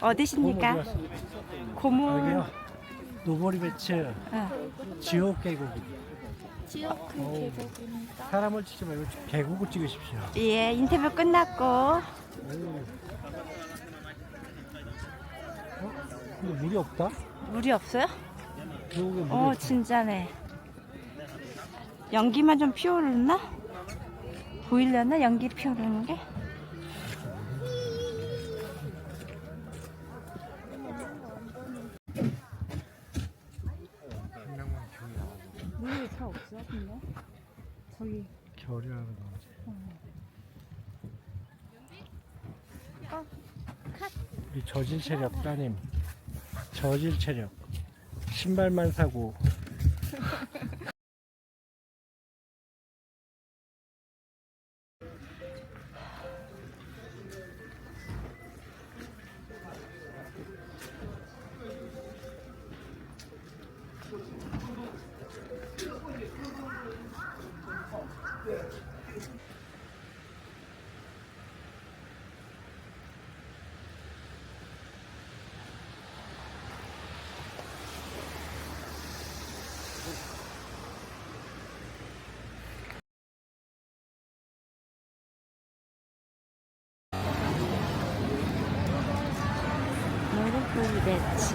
어디십니까? 고모. 여기요. 노보리 배츠 어. 지옥 계곡. 지역 그. 계곡입니다. 사람을 치지 말고 계곡을 찍으십시오. 예, 인터뷰 끝났고 오. 어? 근데 물이 없다? 물이 없어요? 계곡에 물이 어, 없어. 진짜네. 연기만 좀 피어오르나? 보이려나? 연기 피어오르는 게? 잘 없어, 근데. 저기. 겨울이라는 거지. 우리 저질 체력 따님. 저질 체력. 신발만 사고. 무릎 배치.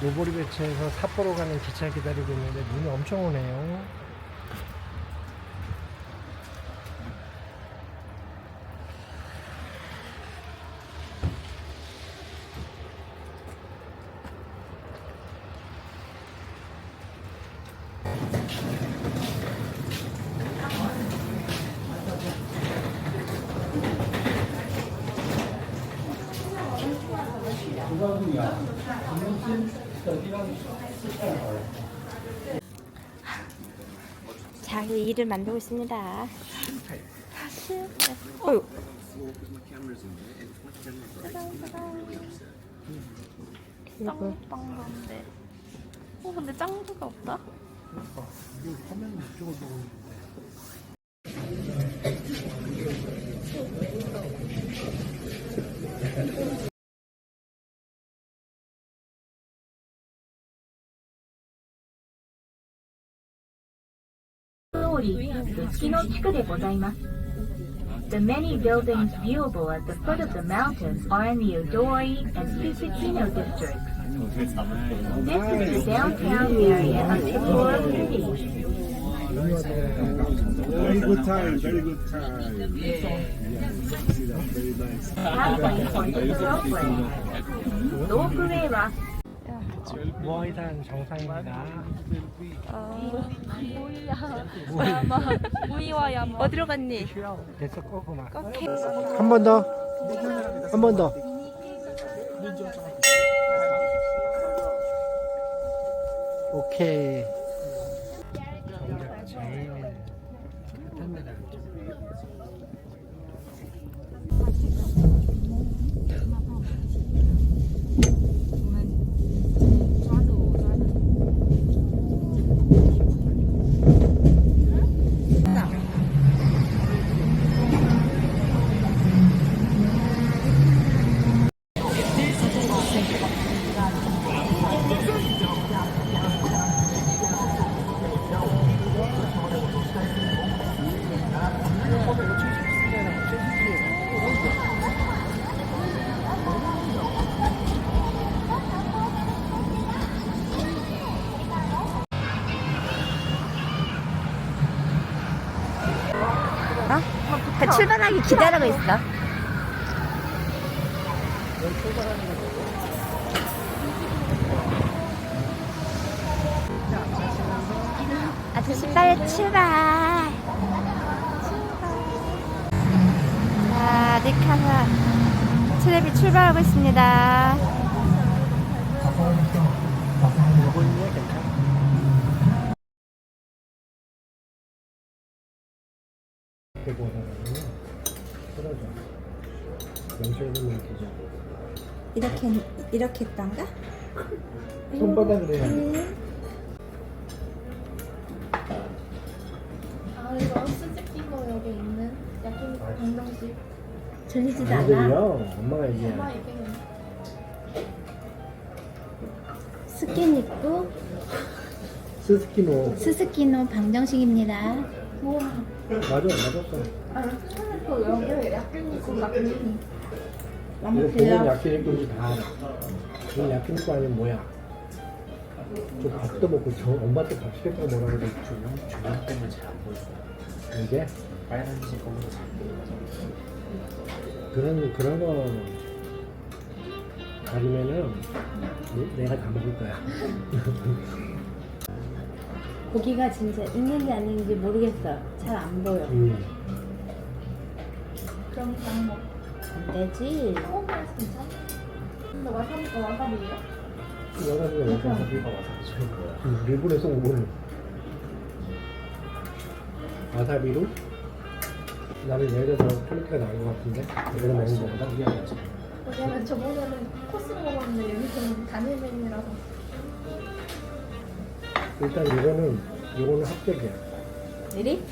노보리 배치에서 삿포로 가는 기차 기다리고 있는데 눈이 엄청 오네요. 자기 일을 만들고 있습니다. 어휴. 그리고 짱빵인데. 어 근데 짱구가 없다. 通り、月の地区でございます。The many buildings viewable at the foot of the mountain are in the Odori and Susukino districts. This is the downtown area of Sapporo City. Very good time, very good time. Yeah. Halfway point of the roadway. Roadway 모아이산 정상입니다. 야마. 무이와 야마. 어디로 갔니? 됐어 꺼고 막. 꺾해. 한번 더. 한 번 더. 오케이. 출발하기 기다리고 있어. 아저씨 빨리 출발. 자, 닉하사 트랩이 출발하고 있습니다. 그리고 오다가는 쓰러져. 명절 이렇게 이렇게 했던가? 손바닥을 해야 돼. 아 이거 스즈키고 여기 있는 야끼니쿠 강정집. 들리지도 않아. 아들이요? 엄마가 얘기해. 스킨 입고 스스키노. 스스키노 방정식입니다. 맞아, 맞았어. 이거 보면 야끼니꾸인지 다 알아. 이건 야끼니꾸 아니면 뭐야? 저 밥도 먹고 저 엄마한테 밥 시켰다고 뭐라 그래. 조명 조명 때문에 잘 안 보여요. 이게 빨간색 검은색 잘 보여요. 그런 그런 거 가리면은 내- 내가 다 먹을 거야. 고기가 진짜 있는지 아닌지 모르겠어. 잘 안 보여. 음. 그럼 그냥 뭐안 되지. 소금만 진짜? 근데 와사비가 와사비예요? 여자들 여기가 와서 최고야. 음, 일본에서 온 거는 와사비로 나는 더 퀄리티가 나은 것 같은데 이거를 먹는 거보다 왜냐면 저번에는 코스로 먹었는데 여기서는 단일 메뉴라서 일단 이거는 이거는 합격이야. 립?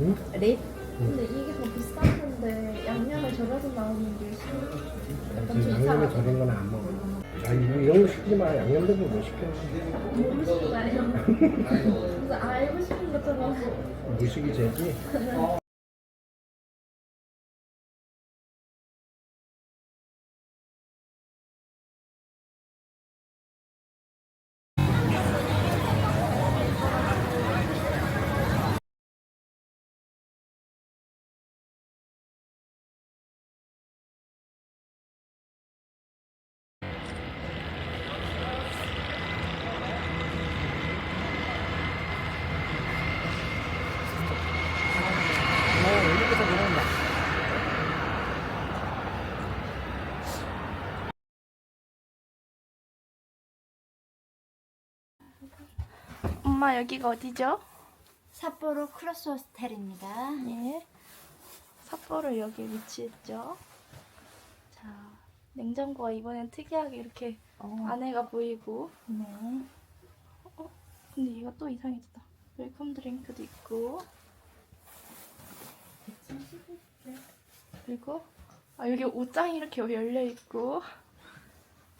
응? 립? 근데 이게 더 비쌌는데 양념을 절여서 나오는 게 싫어 난 지금 양념이 절인 거는 안 먹어. 아 이거 이런 거 시키지 마. 양념도 못 시켜. 모르시나요? 그래서 알고 싶은 것처럼 무식이 죄지. 엄마 여기가 어디죠? 삿포로 크로스 호스텔입니다. 네 삿포로 여기 위치했죠 자 냉장고가 이번엔 특이하게 이렇게 어, 안에가 보이고 네. 근데 얘가 또 이상해졌다 웰컴 드링크도 있고 그리고 아 여기 옷장이 이렇게 열려 있고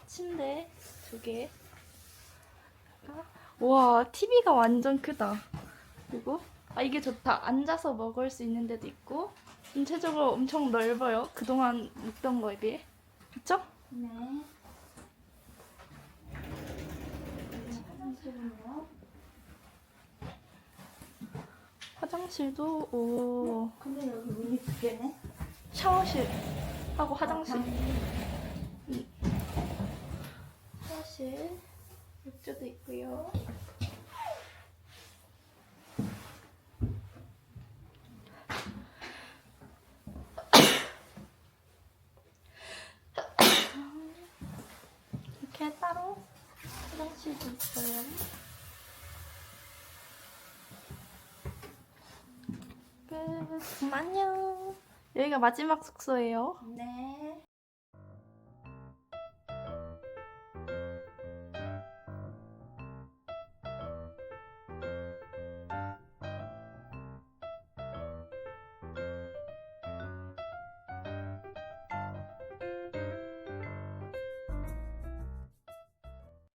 침대 두 개. 와 TV가 완전 크다. 그리고 아 이게 좋다. 앉아서 먹을 수 있는 데도 있고 전체적으로 엄청 넓어요. 그동안 묵던 거에 비해. 그쵸? 네. 화장실도 오 근데 여기 문이 두 개네. 샤워실 하고 화장실. 음. 샤워실 욕조도 있고요. 이렇게 따로 화장실도 있어요. 끝. 안녕. 여기가 마지막 숙소예요. 네.